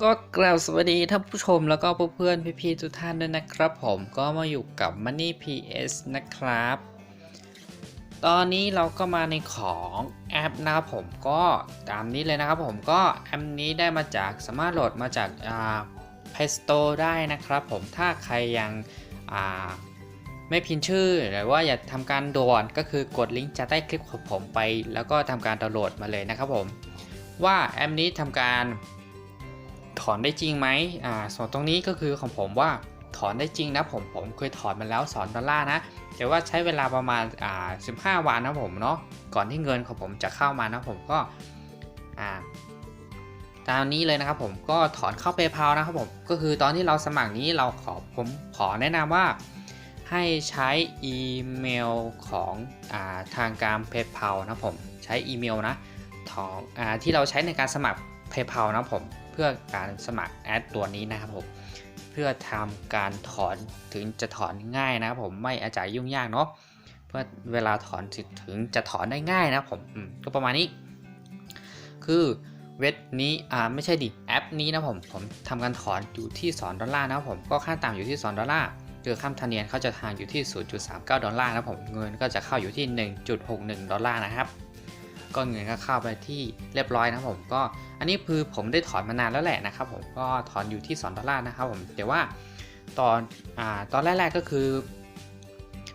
ก็กล่าวสวัสดีท่านผู้ชมแล้วก็เพื่อนๆพี่ๆทุกท่านด้วยนะครับผมก็มาอยู่กับ Money PS นะครับ ตอนนี้เราก็มาในของแอปนะครับผมก็ตามนี้เลยนะครับผมก็แอปนี้ได้มาจากสามารถโหลดมาจากอ่า Play Store ได้นะครับผมถ้าใครยังอ่าไม่พิมพ์ชื่อหรือว่าอยากทำการโดวนก็คือกดลิงก์จะใต้คลิปของผมไป แล้วก็ทำการดาวน์โหลดมาเลยนะครับผม ว่าแอปนี้ทำการ ถอนได้จริงไหมอ่าส่วนตรงนี้ก็คือของผมว่าถอนได้จริงนะผมผมเคยถอนมาแล้ว2ดอลลาร์นะแต่ว่าใช้เวลาประมาณอ่า15วันนะผมเนาะก่อนที่เงินของผมจะเข้ามานะผมก็อ่าตามนี้เลยนะครับผมก็ถอนเข้า PayPal นะครับผมก็คือตอนที่เราสมัครนี้เราขอผมขอแนะนำว่าให้ใช้อีเมลของอาทางการ PayPal นะผมใช้อีเมลนะของอาที่เราใช้ในการสมัคร PayPal นะผม เพื่อการสมัครแอดตัวนี้นะครับผมเพื่อทำการถอนถึงจะถอนง่ายนะครับผมไม่อาจจะยุ่งยากเนาะเพื่อเวลาถอนถึงจะถอนได้ง่ายนะครับผมอืมก็ประมาณนี้ คือเว็บนี้อ่าไม่ใช่ดิแอปนี้นะผมผมทำการถอนอยู่ที่2ดอลลาร์นะครับผมก็ค่าต่ำอยู่ที่2ดอลลาร์เจอค่าธรรมเนียมเขาจะทางอยู่ที่ 0.39 ดอลลาร์นะผมเงินก็จะเข้าอยู่ที่ 1.61 ดอลลาร์นะครับ ก็เงินก็เข้าไปที่เรียบร้อยนะครับผมก็ อันนี้คือผมได้ถอนมานานแล้วแหละนะครับผมก็ถอนอยู่ที่2ดอลลาร์นะครับผมแต่ว่าตอนอ่าตอนแรกๆก็คือ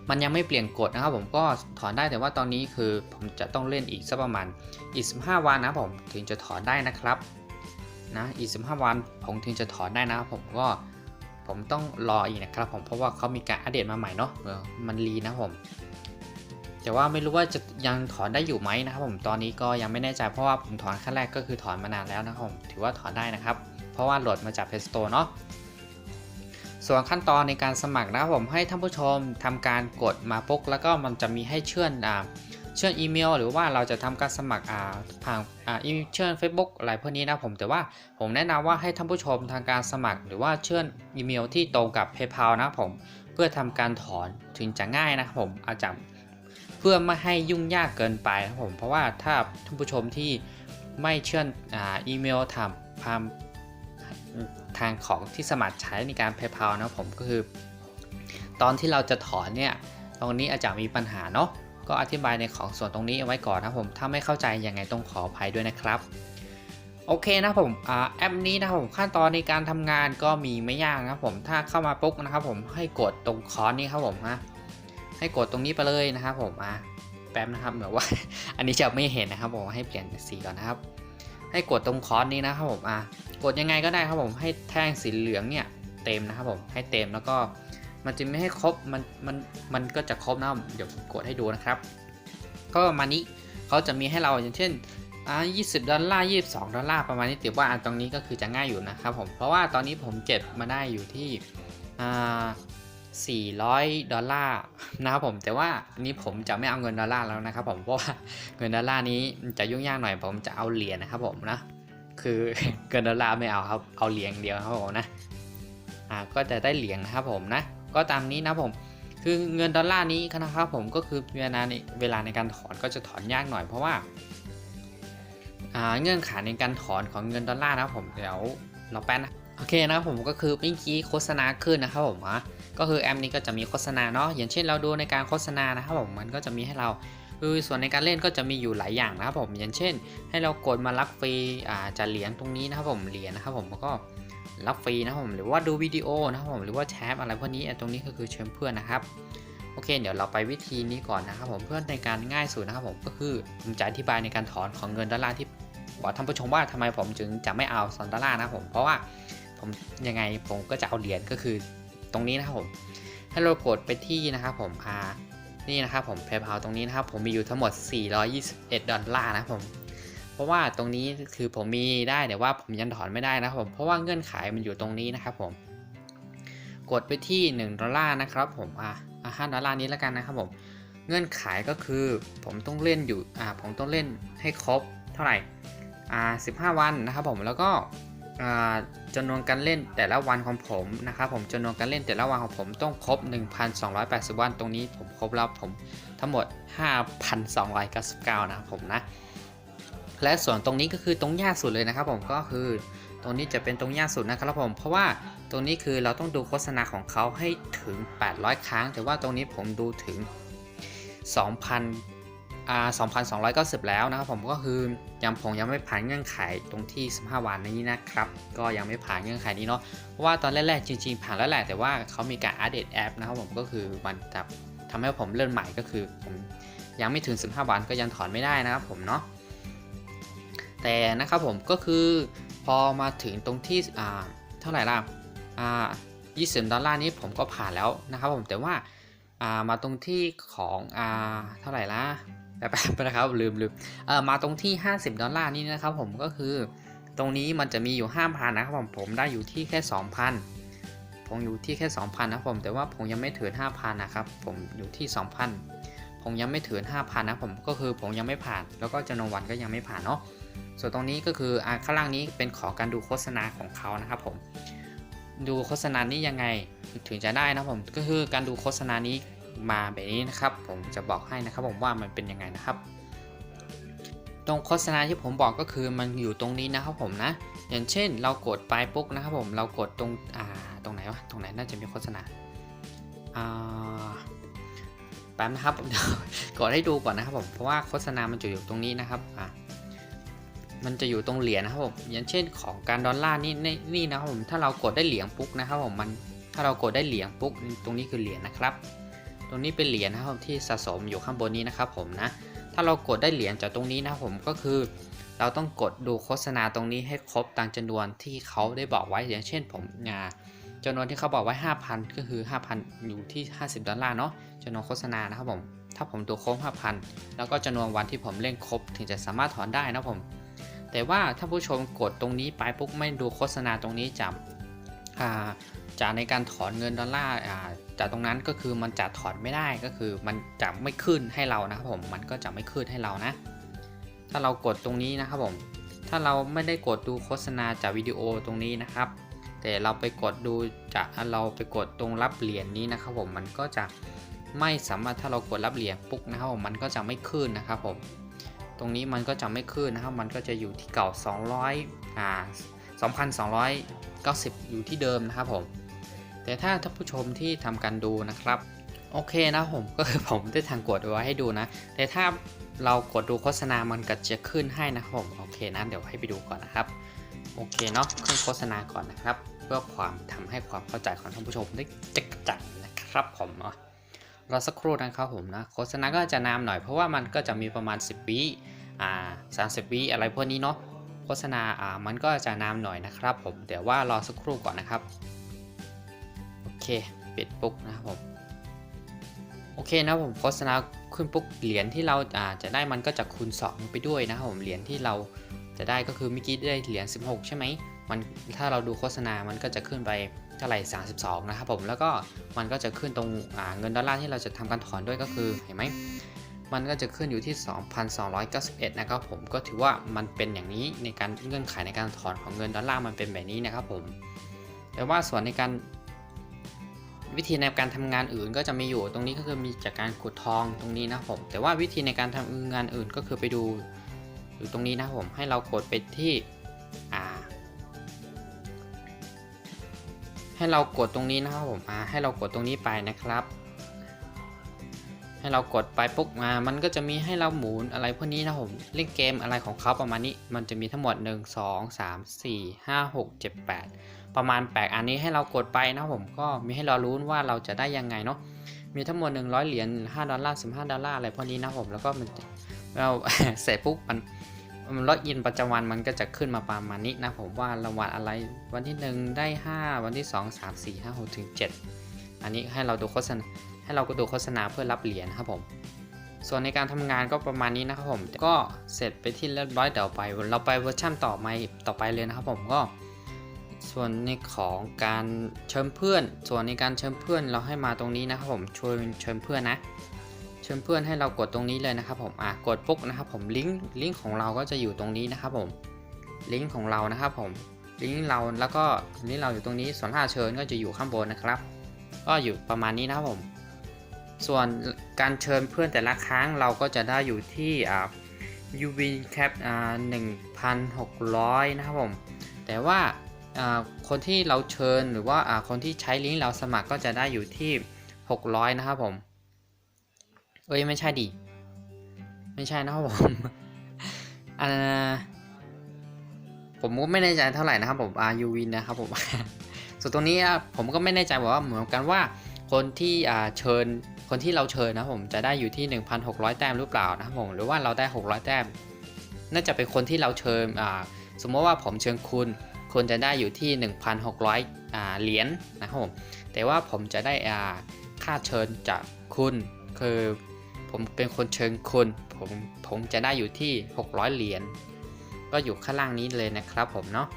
มันยังไม่เปลี่ยนกฎนะครับ ผมก็ถอนได้แต่ว่าตอนนี้คือผมจะต้องเล่นอีกสักประมาณอีก15วันนะผมถึงจะถอนได้นะครับนะอีก15วันผมถึงจะถอนได้นะครับผมก็ผมต้องรออีกนะครับผมเพราะว่าเขามีการอัปเดตมาใหม่เนาะมันรีนะผม แต่ว่าไม่รู้ว่าจะยังถอนได้อยู่ไหมนะครับผมตอนนี้ก็ยังไม่แน่ใจเพราะว่าผมถอนขั้นแรกก็คือถอนมานานแล้วนะครับผมถือว่าถอนได้นะครับ เพราะว่าโหลดมาจาก Play Store เนาะส่วนขั้นตอนในการสมัครนะครับผมให้ท่านผู้ชมทำการกดมาปุ๊บแล้วก็มันจะมีให้เชื่อนอ่าเชื่อนอีเมล หรือว่าเราจะทำการสมัครอ่าผ่านอ่าอีเชื่อน Facebook อะไรพวกนี้นะผมแต่ว่าผมแนะนำว่าให้ท่านผู้ชมทางการสมัคร หรือว่าเชื่อนอีเมลที่ตรงกับ PayPal นะผมเพื่อทำการถอนถึงจะง่ายนะครับผมอาจจะ พื่อไม่ให้ยุ่งยากเกินไปนะครับผมเพราะว่าถ้าท่านผู้ชมที่ไม่เชื่ออ,อีเมลทำทางทางของที่สมัครใช้ในการ PayPal นะผมก็คือ ตอนที่เราจะถอนเนี่ยตรงนี้อาจจะมีปัญหาเนาะก็อธิบายในของส่วนตรงนี้เอาไว้ก่อนนะผมถ้าไม่เข้าใจยังไงต้องขออภัยด้วยนะครับโอเคนะผมอแอปนี้นะผมขั้นตอนในการทำงานก็มีไม่ยากนะผมถ้าเข้ามาปุ๊บนะครับผมให้กดตรงคอนนี้ครับผมฮะ ให้กดตรงนี้ไปเลยนะครับผมอะแป๊บนะครับเดี๋ยวว่า อันนี้จะไม่เห็นนะครับผมให้เปลี่ยนสีก่อนนะครับ ให้กดตรงคอนนี้นะครับผมอะกดยังไงก็ได้ครับผมให้แท่งสีเหลืองเนี่ยเต็มนะครับผมให้เต็มแล้วก็มันจะไม่ให้ครบมันมันมันก็จะครบนะเดี๋ยวกดให้ดูนะครับ ก็ประมาณนี้เขาจะมีให้เราอย่างเช่นอ่า20 ดอลลาร์ 22 ดอลลาร์ประมาณนี้ถือว่าอันตรงนี้ก็คือจะง่ายอยู่นะครับผม เพราะว่าตอนนี้ผมเก็บมาได้อยู่ที่อ่า 400 ดอลลาร์นะครับผมแต่ว่านี้ผมจะไม่เอาเงินดอลลาร์แล้วนะครับผมเพราะว่าเงินดอลลาร์นี้จะยุ่งยากหน่อยผมจะเอาเหรียญนะครับผมนะคือเงินดอลลาร์ไม่เอาครับเอาเหรียญเดียวครับผมนะอ่าก็จะได้เหรียญนะครับผมนะก็ตามนี้นะผมคือเงินดอลลาร์นี้นะครับผมก็คือเวลาในเวลาในการถอนก็จะถอนยากหน่อยเพราะว่าอ่าเงื่อนไขในการถอนของเงินดอลลาร์นะผมเดี๋ยวเราแป๊บนะโอเคนะผมก็คือเมื่อกี้โฆษณาขึ้นนะครับผมอะ ก็คือแอปนี้ก็จะมีโฆษณาเนาะอย่างเช่นเราดูในการโฆษณานะครับผมมันก็จะมีให้เราคือส่วนในการเล่นก็จะมีอยู่หลายอย่างนะครับผมอย่างเช่น ให้เรากดมารับฟรีอ่าจะเหรียญตรงนี้นะครับผมเหรียญนะครับผมแล้วก็รับฟรีนะครับผมหรือว่าดูวิดีโอนะครับผมหรือว่าแชทอะไรพวกนี้ตรงนี้ก็คือเชิญเพื่อนนะครับโอเค เดี๋ยวเราไปวิธีนี้ก่อนนะครับผมเพื่อในการง่ายสุดนะครับผมก็คือผมจะอธิบายในการถอนของเงินดอลลาร์ที่บอกท่านผู้ชมว่าทำไมผมจึงจะไม่เอาซอนดอลลาร์นะผมเพราะว่าผมยังไงผมก็จะเอาเหรียญก็คือ รงนี้นะครับผมให้เรากดไปที่นะครับผมอ่านี่นะครับผม PayPal ตรงนี้นะครับผมมีอยู่ทั้งหมด 421 ดอลลาร์นะครับผมเพราะว่าตรงนี้คือผมมีได้แต่ว่าผมยังถอนไม่ได้นะครับผมเพราะว่าเงื่อนไขมันอยู่ตรงนี้นะครับผมกดไปที่ 1 ดอลลาร์นะครับผมอ่าห้าดอลลาร์นี้แล้วกันนะครับผมเงื่อนไขก็คือผมต้องเล่นอยู่อ่าผมต้องเล่นให้ครบเท่าไหร่อ่า15 วันนะครับผมแล้วก็ จำนวนการเล่นแต่ละวันของผมนะครับผมจำนวนการเล่นแต่ละวันของผมต้องครบ 1,280 วันตรงนี้ผมครบแล้วผมทั้งหมด 5,299 นะครับผมนะ และส่วนตรงนี้ก็คือตรงยากสุดเลยนะครับผมก็คือตรงนี้จะเป็นตรงยากสุดนะครับผม เพราะว่าตรงนี้คือเราต้องดูโฆษณาของเขาให้ถึง 800 ครั้ง แต่ว่าตรงนี้ผมดูถึง 2,000อ่า 2,290 แล้วนะครับผมก็คือยังผมยังไม่ผ่านเงื่อนไขตรงที่ 15 วันนี้นะครับ ก็ยังไม่ผ่านเงื่อนไขนี้เนาะเพราะว่าตอนแรกๆจริงๆ ผ่านแล้วแหละแต่ว่าเขามีการอัปเดตแอปนะครับผมก็คือมันจะทำให้ผมเลื่อนใหม่ก็คือผมยังไม่ถึง 15 วันก็ยังถอนไม่ได้นะครับผมเนาะแต่นะครับผมก็คือพอมาถึงตรงที่อ่าเท่าไหร่ล่ะอ่า20 ดอลลาร์นี้ผมก็ผ่านแล้วนะครับผมแต่ว่าอ่ามาตรงที่ของอ่าเท่าไหร่ล่ะ แป๊บนะครับ ลืมลืมเออมาตรงที่ 50 ดอลลาร์นี่นะครับผมก็คือ ตรงนี้มันจะมีอยู่5,000นะครับผมผมได้อยู่ที่แค่ 2,000 ผมอยู่ที่แค่ 2,000นะครับผม แต่ว่าผมยังไม่ถึง5,000นะครับผมอยู่ที่ 2,000 ผมยังไม่ถึง5,000นะผมก็คือผมยังไม่ผ่าน แล้วก็จำนวนวันก็ยังไม่ผ่านเนาะส่วนตรงนี้ก็คืออ่าข้างล่างนี้เป็นขอการดูโฆษณาของเขานะครับผมดูโฆษณานี้ยังไงถึงจะได้นะผมก็คือการดูโฆษณานี้ มาแบบนี้นะครับ ผมจะบอกให้นะครับผมว่ามันเป็นยังไงนะครับ ตรงโฆษณาที่ผมบอกก็คือมันอยู่ตรงนี้นะครับผมนะ อย่างเช่นเรากดไปปุ๊บนะครับผมเรากดตรงอ่าตรงไหนวะตรงไหนน่าจะมีโฆษณาอ่าแป๊บนะครับกดให้ดูก่อนนะครับผมเพราะว่าโฆษณามันจะอยู่ตรงนี้นะครับอ่ามันจะอยู่ตรงเหรียญนะครับผมอย่างเช่นของการดอลลาร์นี่นี่นี่นะครับผมถ้าเรากดได้เหรียญปุ๊บนะครับผมมันถ้าเรากดได้เหรียญปุ๊บตรงนี้คือเหรียญนะครับ ตรงนี้เป็นเหรียญนะครับที่สะสมอยู่ข้างบนนี้นะครับผมนะ ถ้าเรากดได้เหรียญจากตรงนี้นะผมก็คือ เราต้องกดดูโฆษณาตรงนี้ให้ครบตามจำนวนที่เขาได้บอกไว้อย่างเช่นผมงาจำนวนที่เขาบอกไว้ 5,000 ก็คือ 5,000 อยู่ที่ 50 ดอลลาร์เนาะจำนวนโฆษณานะครับผม ถ้าผมดูครบ 5,000 แล้วก็จำนวนวันที่ผมเล่นครบ ถึงจะสามารถถอนได้นะผม แต่ว่าถ้าผู้ชมกดตรงนี้ไปปุ๊บไม่ดูโฆษณาตรงนี้จะอ่าจะในการถอนเงินดอลลาร์อ่า จากตรงนั้นก็คือมันจะถอนไม่ได้ก็คือมันจะไม่ขึ้นให้เรานะครับผมมันก็จะไม่ขึ้นให้เรานะ ถ้าเรากดตรงนี้นะครับผมถ้าเราไม่ได้กดดูโฆษณาจากวิดีโอตรงนี้นะครับ แต่เราไปกดดูจากเราไปกดตรงรับเหรียญนี้นะครับผมมันก็จะไม่สามารถถ้าเรากดรับเหรียญปุ๊บนะครับผมมันก็จะไม่ขึ้นนะครับผมตรงนี้มันก็จะไม่ขึ้นนะครับ มันก็จะอยู่ที่เก่า 200อ่า2,290 อยู่ที่เดิมนะครับผม แต่ถ้าท่านผู้ชมที่ทำการดูนะครับโอเคนะผมก็คือผมได้ทางกดไว้ให้ดูนะ แต่ถ้าเรากดดูโฆษณามันก็จะขึ้นให้นะครับผมโอเคนะเดี๋ยวให้ไปดูก่อนนะครับโอเคเนาะขึ้นโฆษณาก่อนนะครับ เพื่อความทำให้ความเข้าใจของท่านผู้ชมได้จะกจ่างนะครับผมเนาะรอสักครู่นะครับผมนะโฆษณาก็จะนานหน่อยเพราะว่ามันก็จะมีประมาณ 10วิอ่าสามสิบวิอะไรพวกนี้เนาะโฆษณาอ่ามันก็จะนานหน่อยนะครับผมเดี๋ยวว่ารอสักครู่ก่อนนะครับ เคปิดปุ๊บนะครับผมโอเคนะผมโฆษณาขึ้นปุ๊บเหรียญที่เราอ่าจะได้มันก็จะคูณ 2 ไปด้วยนะครับผมเหรียญที่เราจะได้ก็คือเมื่อกี้ได้เหรียญ16 ใช่ไหมมันถ้าเราดูโฆษณา มันก็จะขึ้นไปเท่าไหร่32 นะครับผมแล้วก็มันก็จะขึ้นตรงเงินดอลลาร์ที่เราจะทำการถอนด้วยก็คือเห็นไหมมันก็จะขึ้นอยู่ที่ 2,291 นะครับผมก็ถือว่ามันเป็นอย่างนี้ในการเงื่อนไขในการถอนของเงินดอลลาร์มันเป็นแบบนี้นะครับผมแต่ว่าส่วนในการ วิธีในการทำงานอื่นก็จะมีอยู่ตรงนี้ก็คือมีจากการขุดทองตรงนี้นะผมแต่ว่าวิธีในการทำงานอื่นก็คือไปดูอยู่ตรงนี้นะผมให้เรากดไปที่อ่าให้เรากดตรงนี้นะครับผมอ่าให้เรากดตรงนี้ไปนะครับ ให้เรากดไปปุ๊บมามันก็จะมีให้เราหมุนอะไรพวกนี้นะผมเล่นเกมอะไรของเขาประมาณนี้ มันจะมีทั้งหมด 1 2 3 4 5 6 7 8 ประมาณ 8 อันนี้ให้เรากดไปนะผมก็มีให้เรารู้ว่าเราจะได้ยังไงเนาะมีทั้งหมด 100 เหรียญ5ดอลลาร์15 ดอลลาร์อะไรพวกนี้นะผมแล้วก็มันเราเสร็จปุ๊บมันมันล็อกอินประจำวันมันก็จะขึ้นมาประมาณนี้นะผมว่ารางวัลอะไรวันที่ 1 ได้ 5 วันที่ 2 3 4 5 6ถึง7อันนี้ให้เราดูโฆษณาให้เราก็ดูโฆษณาเพื่อรับเหรียญครับผม ส่วนในการทำงานก็ประมาณนี้นะครับผม ก็เสร็จไปที่เรียบร้อยเดี๋ยวไป เราไปเวอร์ชันต่อมาต่อไปเลยนะครับผมก็ ส่วนในของการเชิญเพื่อน ส่วนในการเชิญเพื่อนเราให้มาตรงนี้นะครับผมชวนเชิญเพื่อนนะ เชิญเพื่อนให้เรากดตรงนี้เลยนะครับผมอะกดปุ๊บนะครับผมลิงก์ลิงก์ของเราก็จะอยู่ตรงนี้นะครับผมลิงก์ของเรานะครับผมลิงก์เราแล้วก็ลิงก์เราอยู่ตรงนี้ส่วนถ้าเชิญก็จะอยู่ข้างบนนะครับ ก็อยู่ประมาณนี้นะครับผม ส่วนการเชิญเพื่อนแต่ละครั้งเราก็จะได้อยู่ที่อ่า UV cap อ่า1,600นะครับผมแต่ว่า คนที่เราเชิญหรือว่าคนที่ใช้ลิงก์เราสมัครก็จะได้อยู่ที่ 600 นะครับผม เอ้ยไม่ใช่ดิ ไม่ใช่นะครับผมอ่าผมก็ไม่แน่ใจเท่าไหร่นะครับผม RU Win นะครับผม ส่วนตรงนี้ผมก็ไม่แน่ใจว่าเหมือนกันว่าคนที่เชิญคนที่เราเชิญนะผมจะได้อยู่ที่ 1,600 แต้มหรือเปล่านะครับผมหรือว่าเราได้ 600 แต้ม น่าจะเป็นคนที่เราเชิญสมมติว่าผมเชิญคุณ คุณจะได้อยู่ที่ 1,600อ่าเหรียญนะครับผมแต่ว่าผมจะได้ค่าเชิญจากคุณ คือผมเป็นคนเชิญคุณผมผมจะได้อยู่ที่ 600 เหรียญก็อยู่ข้างล่างนี้เลยนะครับผมเนาะ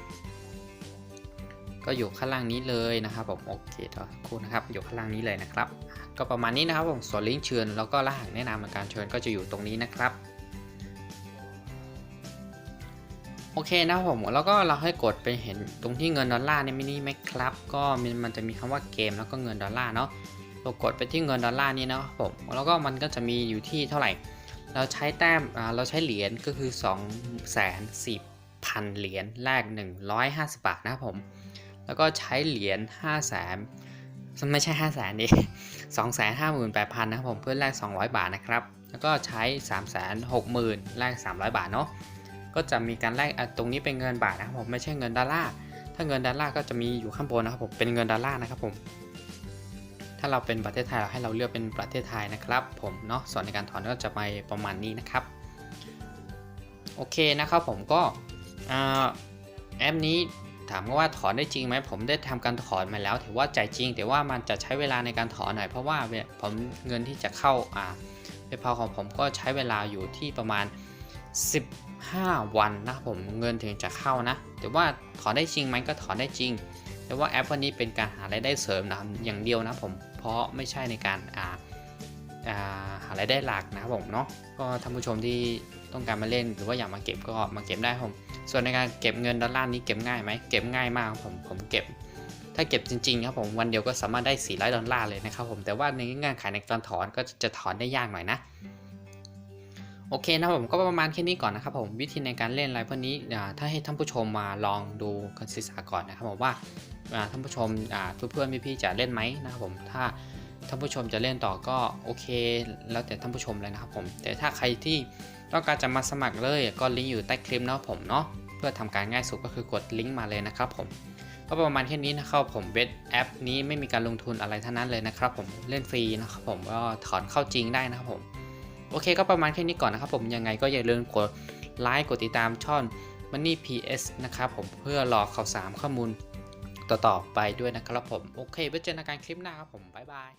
ก็อยู่ข้างล่างนี้เลยนะครับผมโอเคต่อครู่นะครับอยู่ข้างล่างนี้เลยนะครับ ก็ประมาณนี้นะครับผมส่วนลิงก์เชิญแล้วก็รหัสแนะนำในการเชิญก็จะอยู่ตรงนี้นะครับ โอเคนะครับผมแล้วก็เราให้กดไปเห็นตรงที่เงินดอลลาร์ในมินิไหมครับ ก็มันจะมีคำว่าเกมแล้วก็เงินดอลลาร์เนาะเรากดไปที่เงินดอลลาร์นี้นะครับผมแล้วก็มันก็จะมีอยู่ที่เท่าไหร่ เราใช้แต้มเราใช้เหรียญก็คือ 2 4 0 0 0 0เหรียญแลก150 บาทนะครับผม แล้วก็ใช้เหรียญ5 0 0 0 0ไม่ใช่5 0 0 0 0ดิ2 5 8 0 0 0นะครับผมเพื่อแลก200 บาทนะครับ แล้วก็ใช้ 3 6 0 0 0 0แลก300 บาทเนาะ ก็จะมีการแลกตรงนี้เป็นเงินบาทนะครับผมไม่ใช่เงินดอลลาร์ถ้าเงินดอลลาร์ก็จะมีอยู่ข้างบนนะครับผมเป็นเงินดอลลาร์นะครับผม ถ้าเราเป็นประเทศไทยเราให้เราเลือกเป็นประเทศไทยนะครับผมเนาะส่วนในการถอนก็จะไปประมาณนี้นะครับโอเคนะครับผมก็แอปนี้ถามว่าถอนได้จริงไหมผมได้ทำการถอนมาแล้ว ถือว่าจ่ายจริง แต่ว่ามันจะใช้เวลาในการถอนหน่อยเพราะว่าผมเงินที่จะเข้าอ่าเปพาของผมก็ใช้เวลาอยู่ที่ประมาณ 15 วันนะครับผมเงินถึงจะเข้านะ แต่ว่าถอนได้จริงไหมก็ถอนได้จริง แต่ว่าแอปวันนี้เป็นการหารายได้เสริมนะครับอย่างเดียวนะผมเพราะไม่ใช่ในการอ่าอ่าหารายได้หลักนะครับผมเนาะก็ท่านผู้ชมที่ต้องการมาเล่นหรือว่าอยากมาเก็บก็มาเก็บได้ผมส่วนในการเก็บเงินดอลลาร์นี้เก็บง่ายไหมเก็บง่ายมากผมผมเก็บ ถ้าเก็บจริงๆครับผมวันเดียวก็สามารถได้400ดอลลาร์เลยนะครับผมแต่ว่าในเงื่อนไขในการถอนก็จะถอนได้ยากหน่อยนะ โอเคนะผมก็ประมาณแค่นี้ก่อนนะครับผมวิธีในการเล่นอะไรพวกนี้ถ้าให้ท่านผู้ชมมาลองดูกันศึกษาก่อนนะครับผมว่าท่านผู้ชมเพื่อนๆพี่ๆจะเล่นไหมนะครับผมถ้าท่านผู้ชมจะเล่นต่อก็โอเค แล้วแต่ท่านผู้ชมเลยนะครับผม แต่ถ้าใครที่ต้องการจะมาสมัครเลยก็ลิงก์อยู่ใต้คลิปนะผมเนาะเพื่อทำการง่ายสุดก็คือกดลิงก์มาเลยนะครับผมก็ประมาณแค่นี้นะครับผมเว็บแอปนี้ไม่มีการลงทุนอะไรทั้งนั้นเลยนะครับผมเล่นฟรีนะครับผมก็ถอนเข้าจริงได้นะครับผม โอเคก็ประมาณแค่นี้ก่อนนะครับผมยังไงก็อย่าลืมกดไลค์กดติดตามช่อง Money PS นะครับผมเพื่อรอข่าวสารข้อมูลต่อๆไปด้วยนะครับผม โอเคไว้เจอกันในคลิปหน้าครับผม บ๊ายบาย